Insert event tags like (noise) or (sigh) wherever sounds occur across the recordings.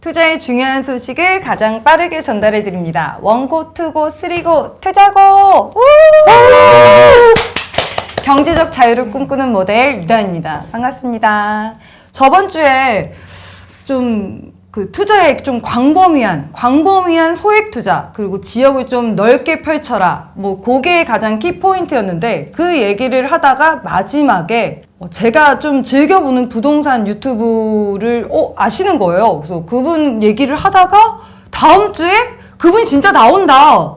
투자의 중요한 소식을 가장 빠르게 전달해 드립니다. 원고, 투고, 쓰리고, 투자고! 우! 경제적 자유를 꿈꾸는 모델 유다입니다. 반갑습니다. 저번 주에 좀 그 투자에 좀 광범위한 광범위한 소액 투자 그리고 지역을 좀 넓게 펼쳐라 뭐 그게 가장 키 포인트였는데 그 얘기를 하다가 마지막에 어, 제가 좀 즐겨보는 부동산 유튜브를 어, 아시는 거예요. 그래서 그분 얘기를 하다가 다음 주에 그분 진짜 나온다.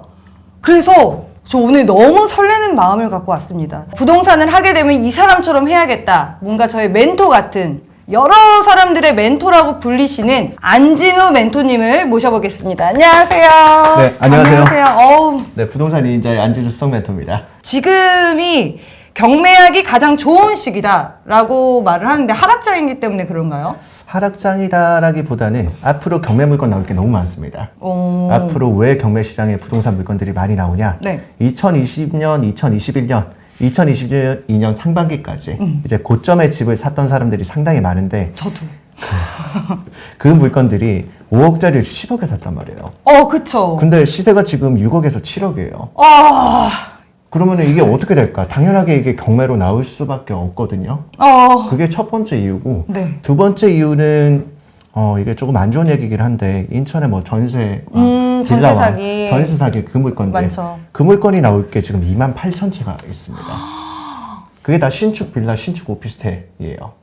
그래서 저 오늘 너무 설레는 마음을 갖고 왔습니다. 부동산을 하게 되면 이 사람처럼 해야겠다. 뭔가 저의 멘토 같은 여러 사람들의 멘토라고 불리시는 안진우 멘토님을 모셔보겠습니다. 안녕하세요. 네, 안녕하세요. 안녕하세요. 어우, 네, 부동산 인자의 안진주 수석 멘토입니다. 지금이 경매하기 가장 좋은 시기다라고 말을 하는데 하락장이기 때문에 그런가요? 하락장이다라기보다는 앞으로 경매 물건 나올 게 너무 많습니다. 어... 앞으로 왜 경매 시장에 부동산 물건들이 많이 나오냐? 네. 2020년, 2021년, 2022년 상반기까지 음. 이제 고점의 집을 샀던 사람들이 상당히 많은데 저도. (laughs) 그 물건들이 5억짜리를 10억에 샀단 말이에요. 어, 그쵸. 근데 시세가 지금 6억에서 7억이에요. 아, 그러면 이게 어떻게 될까? 당연하게 이게 경매로 나올 수밖에 없거든요. 어, 그게 첫 번째 이유고 네. 두 번째 이유는 어 이게 조금 안 좋은 얘기긴 한데 인천에 뭐 전세 음, 전세 빌라와 사기. 전세 사기 그 물건데 많죠. 그 물건이 나올 게 지금 2만 8천 채가 있습니다. (gasps) 그게 다 신축 빌라, 신축 오피스텔이에요.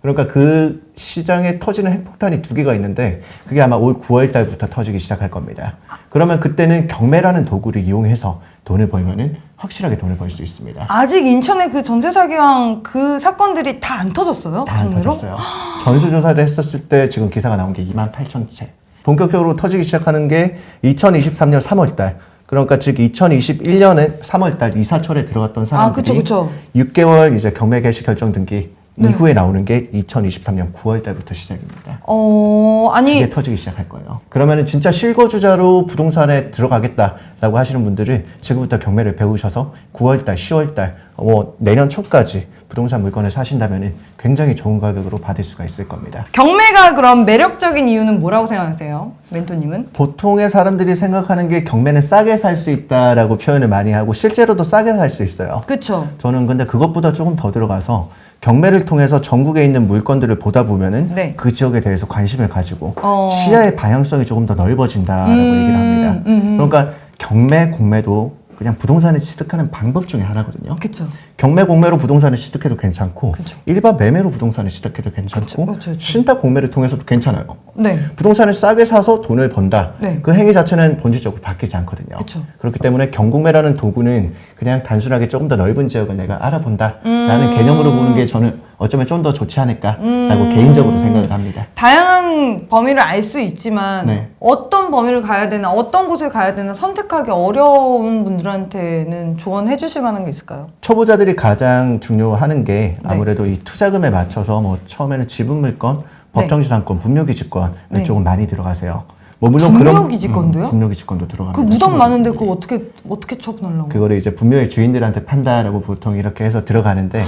그러니까 그 시장에 터지는 핵폭탄이 두 개가 있는데 그게 아마 올 9월 달부터 터지기 시작할 겁니다. 그러면 그때는 경매라는 도구를 이용해서 돈을 벌면은 확실하게 돈을 벌 수 있습니다. 아직 인천의 그 전세 사기왕 그 사건들이 다 안 터졌어요? 다 안 경매로? 터졌어요. 전수조사를 했었을 때 지금 기사가 나온 게 2만 8천 채. 본격적으로 터지기 시작하는 게 2023년 3월 달. 그러니까 즉 2021년에 3월 달 이사철에 들어갔던 아, 그쵸, 사람들이 그쵸. 6개월 이제 경매 개시 결정 등기 네. 이후에 나오는 게 2023년 9월 달부터 시작입니다. 어, 아니, 이게 터지기 시작할 거예요. 그러면은 진짜 실거주자로 부동산에 들어가겠다라고 하시는 분들은 지금부터 경매를 배우셔서 9월 달, 10월 달, 뭐 내년 초까지 부동산 물건을 사신다면은 굉장히 좋은 가격으로 받을 수가 있을 겁니다. 경매가 그럼 매력적인 이유는 뭐라고 생각하세요? 멘토님은? 보통의 사람들이 생각하는 게 경매는 싸게 살 수 있다라고 표현을 많이 하고 실제로도 싸게 살 수 있어요. 그쵸. 저는 근데 그것보다 조금 더 들어가서 경매를 통해서 전국에 있는 물건들을 보다 보면은 네. 그 지역에 대해서 관심을 가지고 어. 시야의 방향성이 조금 더 넓어진다라고 음, 얘기를 합니다. 음, 음. 그러니까 경매, 공매도 그냥 부동산을 취득하는 방법 중에 하나거든요. 그쵸. 경매, 공매로 부동산을 취득해도 괜찮고 그쵸. 일반 매매로 부동산을 취득해도 괜찮고 그쵸, 그쵸, 그쵸. 신탁 공매를 통해서도 괜찮아요. 네. 부동산을 싸게 사서 돈을 번다. 네. 그 행위 자체는 본질적으로 바뀌지 않거든요. 그쵸. 그렇기 때문에 경공매라는 도구는 그냥 단순하게 조금 더 넓은 지역을 내가 알아본다라는 음. 개념으로 보는 게 저는 어쩌면 좀 더 좋지 않을까라고 개인적으로 생각을 합니다. 다양한 범위를 알 수 있지만 네. 어떤 범위를 가야 되나 어떤 곳을 가야 되나 선택하기 어려운 분들한테는 조언해 주실 만한 게 있을까요? 초보자들이 가장 중요하는 게 네. 아무래도 이 투자금에 맞춰서 뭐 처음에는 지분 물건, 법정지상권, 분묘기지권을 네. 조금 많이 들어가세요. 뭐 물론 분묘기지권도요? 음, 분묘기지권도 들어갑니다. 그 무덤 많은데. 그거 어떻게 어떻게 처분하려고? 그거를 이제 분묘의 주인들한테 판다라고 보통 이렇게 해서 들어가는데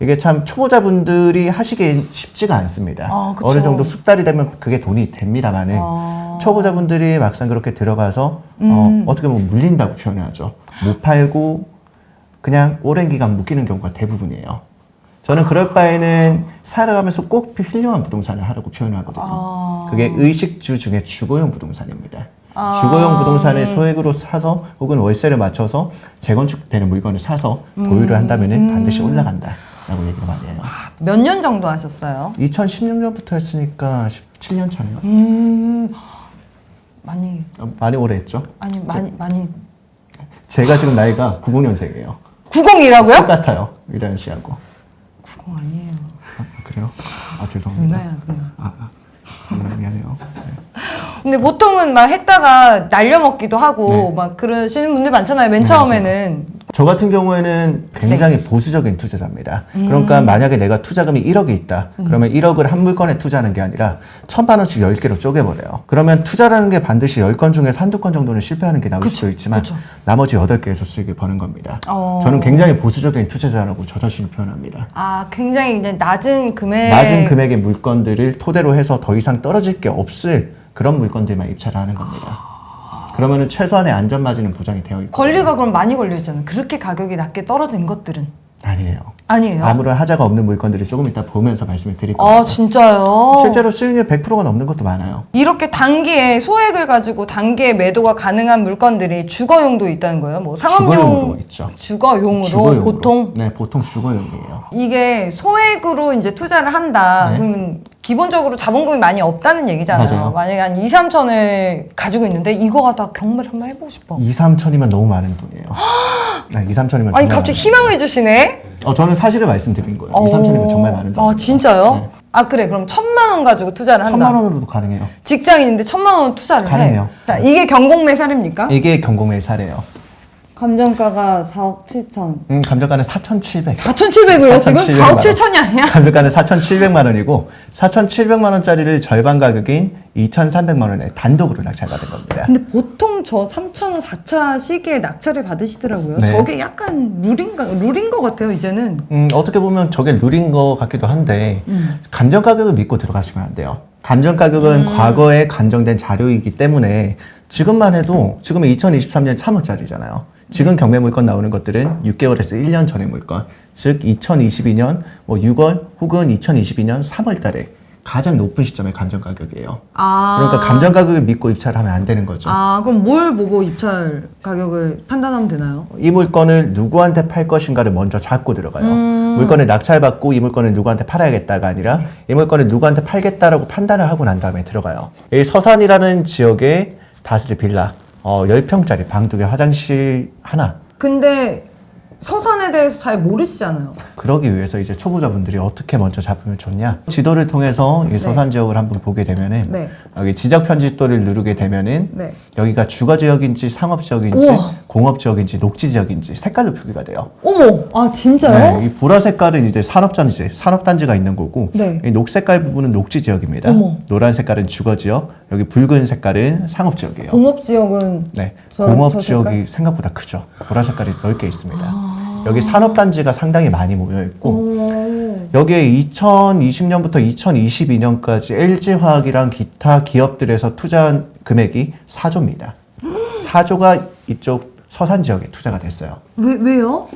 이게 참 초보자분들이 하시기 쉽지가 않습니다. 아. 어느 정도 숙달이 되면 그게 돈이 됩니다만은 아. 초보자분들이 막상 그렇게 들어가서 음. 어, 어떻게 보면 물린다고 표현하죠. 못 팔고 그냥 오랜 기간 묶이는 경우가 대부분이에요. 저는 그럴 바에는 살아가면서 꼭 필요한 부동산을 하라고 표현하거든요. 아. 그게 의식주 중에 주거용 부동산입니다. 아. 주거용 부동산을 소액으로 사서 혹은 월세를 맞춰서 재건축되는 물건을 사서 보유를 한다면 반드시 올라간다 라고 얘기를 많이 해요. 몇 년 정도 하셨어요? 2016년부터 했으니까 17년 차네요. 음 많이 어, 많이 오래 했죠. 아니 많이 많이 제가 지금 나이가 90년생이에요. 90이라고요? 똑같아요. 유다현 씨하고. 90 아니에요. 아, 그래요? 아 죄송합니다. 누나야 누나. 아, 아, 아, 미안해요. 네. 근데 보통은 막 했다가 날려먹기도 하고 네. 막 그러시는 분들 많잖아요. 맨 네, 처음에는 저 같은 경우에는 굉장히 네. 보수적인 투자자입니다. 음. 그러니까 만약에 내가 투자금이 1억이 있다. 그러면 1억을 한 물건에 투자하는 게 아니라 천만 원씩 10개로 쪼개버려요. 그러면 투자라는 게 반드시 10건 중에서 한두 건 정도는 실패하는 게 나올 그쵸, 수도 있지만 그쵸. 나머지 8개에서 수익을 버는 겁니다. 어. 저는 굉장히 보수적인 투자자라고 저 자신을 표현합니다. 아, 굉장히 이제 낮은 금액. 낮은 금액의 물건들을 토대로 해서 더 이상 떨어질 게 없을 그런 물건들만 입찰을 하는 겁니다. 그러면은 최소한의 안전 마진은 보장이 되어 있고 권리가 그럼 많이 걸려 있잖아요. 그렇게 가격이 낮게 떨어진 것들은 아니에요. 아니에요. 아무런 하자가 없는 물건들을 조금 이따 보면서 말씀을 드릴 겁니다. 아, 진짜요? 실제로 수익률 100%가 넘는 것도 많아요. 이렇게 단기에 소액을 가지고 단기에 매도가 가능한 물건들이 주거용도 있다는 거예요. 뭐 상업용 주거용으로 있죠. 주거용으로, 주거용으로. 보통 네, 보통 주거용이에요. 이게 소액으로 이제 투자를 한다. 네. 그럼 기본적으로 자본금이 많이 없다는 얘기잖아요. 맞아요. 만약에 한 2, 3천을 가지고 있는데 이거 갖다 경매를 한번 해보고 싶어. 2, 3천이면 너무 많은 돈이에요. 네, 2, 3천이면 아니 갑자기 희망을 주시네. 어, 저는 사실을 말씀드린 거예요. 2, 3천이면 정말 많은 돈. 아 진짜요? 아 그래 그럼 천만 원 가지고 투자를 한다. 천만 원으로도 가능해요. 직장인인데 천만 원 투자를 가능해요. 해. 자, 이게 경공매 사례입니까? 이게 경공매의 사례예요. 감정가가 4억 7천. 음, 감정가는 4,700. 4,700이요 지금? 4,700만 4억 원. 7천이 아니야? 감정가는 4,700만 원이고 4,700만 원짜리를 절반 가격인 2,300만 원에 단독으로 낙찰 받은 겁니다. 근데 보통 저 3천원 4차 시기에 낙찰을 받으시더라고요. 네. 저게 약간 룰인가 룰인 것 같아요 이제는. 음, 어떻게 보면 저게 룰인 것 같기도 한데 음. 감정 가격을 믿고 들어가시면 안 돼요. 감정 가격은 과거에 감정된 자료이기 때문에 지금만 해도 지금은 2023년 3월짜리잖아요. 지금 경매 물건 나오는 것들은 6개월에서 1년 전의 물건, 즉 2022년 뭐 6월 혹은 2022년 3월 달에 가장 높은 시점의 감정 가격이에요. 아. 그러니까 감정 가격을 믿고 입찰하면 안 되는 거죠. 아 그럼 뭘 보고 입찰 가격을 판단하면 되나요? 이 물건을 누구한테 팔 것인가를 먼저 잡고 들어가요. 음. 물건을 낙찰받고 이 물건을 누구한테 팔아야겠다가 아니라 네. 이 물건을 누구한테 팔겠다라고 판단을 하고 난 다음에 들어가요. 이 서산이라는 지역에 다스릴 빌라 어, 10평짜리 방 두 개 화장실 하나 근데 서산에 대해서 잘 모르시잖아요. 그러기 위해서 이제 초보자분들이 어떻게 먼저 잡으면 좋냐 지도를 통해서 이 서산 지역을 한번 보게 되면은 네. 여기 지적 편집도를 누르게 되면은 네. 여기가 주거 지역인지 상업 지역인지 우와. 공업 지역인지 녹지 지역인지 색깔로 표기가 돼요. 어머, 아 진짜요? 네, 이 보라 색깔은 이제 산업단지, 산업단지가 있는 거고, 네. 이 녹색깔 부분은 녹지 지역입니다. 어머. 노란 색깔은 주거 지역, 여기 붉은 색깔은 상업 지역이에요. 공업 지역은 네, 저- 공업 저 지역이 생각보다 크죠. 보라 색깔이 넓게 있습니다. 아. 여기 산업단지가 상당히 많이 모여 있고, 오. 여기에 2020년부터 2022년까지 LG화학이랑 기타 기업들에서 투자한 금액이 4조입니다. 4조가 이쪽 서산 지역에 투자가 됐어요. 왜 왜요?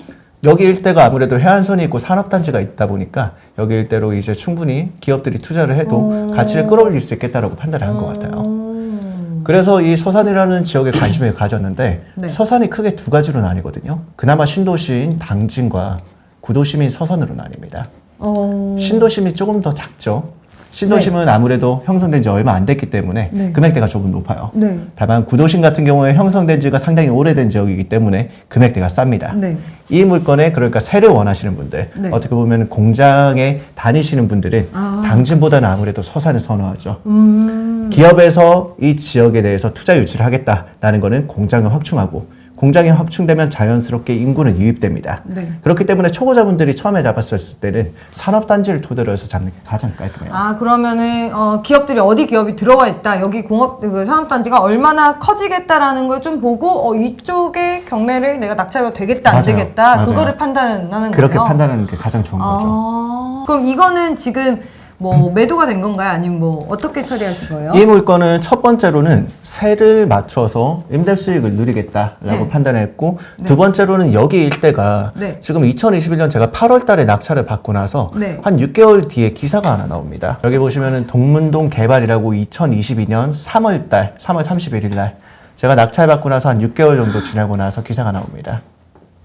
여기 일대가 아무래도 해안선이 있고 산업단지가 있다 보니까 여기 일대로 이제 충분히 기업들이 투자를 해도 어. 가치를 끌어올릴 수 있겠다라고 판단을 한 것 같아요. 음. 그래서 이 서산이라는 지역에 관심을 (clears throat) 가졌는데 네. 서산이 크게 두 가지로 나뉘거든요. 그나마 신도시인 당진과 구도심인 서산으로 나뉩니다. 어. 신도심이 조금 더 작죠. 신도심은 아무래도 형성된 지 얼마 안 됐기 때문에 네. 금액대가 조금 높아요. 네. 다만 구도심 같은 경우에 형성된 지가 상당히 오래된 지역이기 때문에 금액대가 쌉니다. 네. 이 물건에 그러니까 세를 원하시는 분들 네. 어떻게 보면 공장에 다니시는 분들은 아, 당진보다는 아무래도 서산을 선호하죠. 음. 기업에서 이 지역에 대해서 투자 유치를 하겠다라는 거는 공장을 확충하고 공장이 확충되면 자연스럽게 인구는 유입됩니다. 네. 그렇기 때문에 초보자분들이 처음에 잡았을 때는 산업단지를 토대로 해서 잡는 게 가장 깔끔해요. 아 그러면은 어, 기업들이 어디 기업이 들어가 있다 여기 공업 그 산업단지가 얼마나 커지겠다라는 걸 좀 보고 어, 이쪽에 경매를 내가 낙찰해도 되겠다 안 맞아요. 되겠다 맞아요. 그거를 판단하는 그렇게 거예요. 판단하는 게 가장 좋은 거죠. 아, 그럼 이거는 지금 뭐 매도가 된 건가요? 아니면 뭐 어떻게 처리하실 거예요? 이 물건은 첫 번째로는 세를 맞춰서 임대 수익을 누리겠다라고 네. 판단했고 두 번째로는 여기 일대가 네. 지금 2021년 제가 8월 달에 낙찰을 받고 나서 네. 한 6개월 뒤에 기사가 하나 나옵니다. 여기 보시면은 동문동 개발이라고 2022년 3월 달 3월 31일 날 제가 낙찰 받고 나서 한 6개월 정도 지나고 나서 기사가 나옵니다.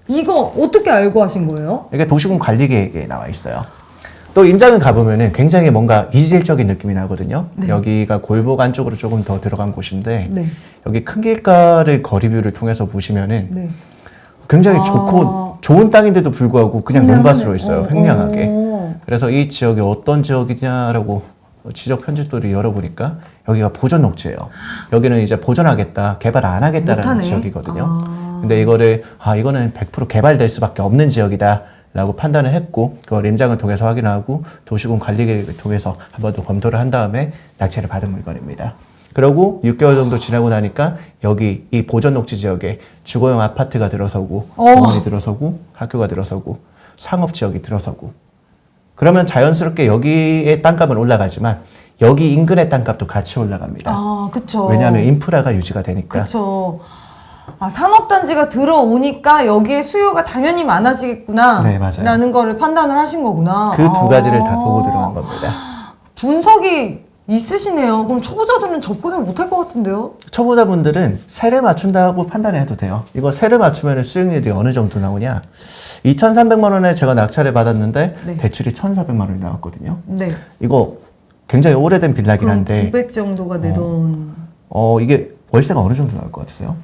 이거 어떻게 알고 하신 거예요? 이게 도시군 관리 계획에 나와 있어요. 또 임장을 가보면은 굉장히 뭔가 이질적인 느낌이 나거든요. 네. 여기가 골목 안쪽으로 조금 더 들어간 곳인데 네. 여기 큰 길가를 거리뷰를 통해서 보시면은 네. 굉장히 아. 좋고 좋은 땅인데도 불구하고 그냥 논밭으로 있어요. 어. 어. 그래서 이 지역이 어떤 지역이냐라고 지적 편집도를 열어보니까 여기가 보존 녹지예요. 여기는 이제 보존하겠다, 개발 안 하겠다라는 못하네. 지역이거든요. 아. 근데 이거를 아 이거는 100% 개발될 수밖에 없는 지역이다. 라고 판단을 했고 그걸 임장을 통해서 확인하고 도시군 관리계획을 통해서 한 번 더 검토를 한 다음에 낙찰을 받은 물건입니다. 그리고 6개월 정도 지나고 나니까 여기 이 보전 녹지 지역에 주거용 아파트가 들어서고 어. 공원이 들어서고 학교가 들어서고 상업 지역이 들어서고 그러면 자연스럽게 여기의 땅값은 올라가지만 여기 인근의 땅값도 같이 올라갑니다. 아, 그쵸. 왜냐하면 인프라가 유지가 되니까. 그쵸. 아, 산업단지가 들어오니까 여기에 수요가 당연히 많아지겠구나. 네, 맞아요. 라는 거를 판단을 하신 거구나. 그 두 가지를 다 아. 보고 들어간 겁니다. 분석이 있으시네요. 그럼 초보자들은 접근을 못 할 것 같은데요? 초보자분들은 세를 맞춘다고 판단해도 돼요. 이거 세를 맞추면 수익률이 어느 정도 나오냐? 2,300만 원에 제가 낙찰을 받았는데 네. 대출이 1,400만 원이 나왔거든요. 네. 이거 굉장히 오래된 빌라긴 그럼 한데 900 정도가 내 돈. 어 이게 월세가 어느 정도 나올 것 같으세요?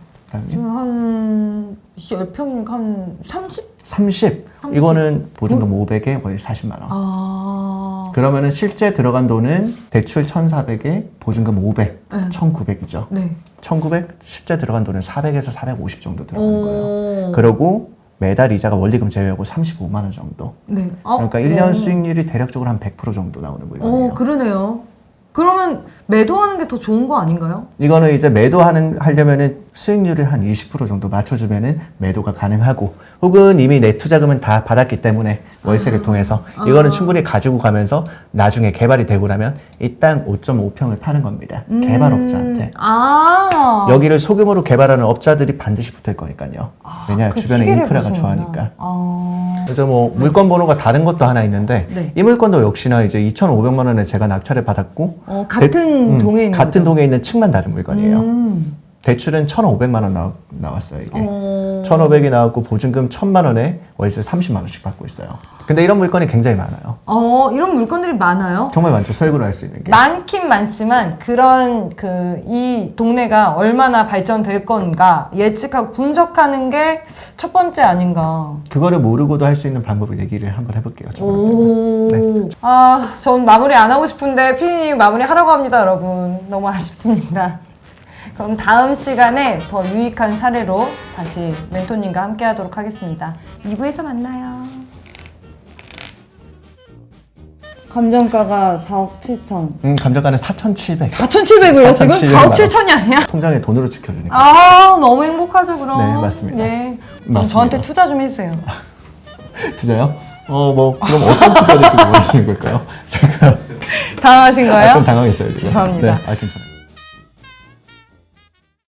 지금 한 10평이니까 한 30? 30. 30. 이거는 보증금 500에 월 40만 원. 아. 그러면은 실제 들어간 돈은 대출 1,400에 보증금 500, 네. 1,900이죠. 네. 1,900 실제 들어간 돈은 400에서 450 정도 들어가는 거예요. 오. 그러고 매달 이자가 원리금 제외하고 35만 원 정도. 네. 아, 그러니까 1년 오. 수익률이 대략적으로 한 100% 정도 나오는 물건이에요. 어, 그러네요. 그러면 매도하는 게 더 좋은 거 아닌가요? 이거는 이제 매도하는 하려면은 수익률을 한 20% 정도 맞춰주면은 매도가 가능하고 혹은 이미 내 투자금은 다 받았기 때문에 월세를 통해서 이거는 충분히 가지고 가면서 나중에 개발이 되고 나면 이 땅 5.5평을 파는 겁니다. 개발업자한테. 음, 아. 여기를 소규모로 개발하는 업자들이 반드시 붙을 거니까요. 왜냐 그 주변에 인프라가 보시는구나. 좋아하니까. 아. 그래서 뭐 물건 번호가 다른 것도 하나 있는데 네. 이 물건도 역시나 이제 2,500만 원에 제가 낙찰을 받았고 어, 같은 대- 음, 동에 있는 같은 거죠? 동에 있는 층만 다른 물건이에요. 음. 대출은 1,500만 원 나, 나왔어요 이게. 어. 1,500이 나왔고 보증금 1,000만 원에 월세 30만 원씩 받고 있어요. 근데 이런 물건이 굉장히 많아요. 어, 이런 물건들이 많아요. 정말 많죠. 설구를 할수 있는 게. 많긴 많지만 그런 그 이 동네가 얼마나 발전될 건가 예측하고 분석하는 게 첫 번째 아닌가. 그거를 모르고도 할 수 있는 방법을 얘기를 한번 해볼게요. 오. 네. 아, 전 마무리 안 하고 싶은데 피디님 마무리 하라고 합니다, 여러분. 너무 아쉽습니다. 그럼 다음 시간에 더 유익한 사례로 다시 멘토님과 함께 하도록 하겠습니다. 2부에서 만나요. 감정가가 4억 7천. 음, 감정가는 4,700. 4,700이요, 지금? 4,700 4억 7천이 아니야? 통장에 돈으로 찍혀주니까. 아, 너무 행복하죠, 그럼. 네, 맞습니다. 네. 그럼 맞습니다. 저한테 투자 좀 해주세요. (laughs) 투자요? 어, 뭐, 그럼 어떤 투자를 지금 원하시는 걸까요? (laughs) 제가 당하신 거예요? 약간 당황했어요, 지금. 죄송합니다. 네, 아, 괜찮아요.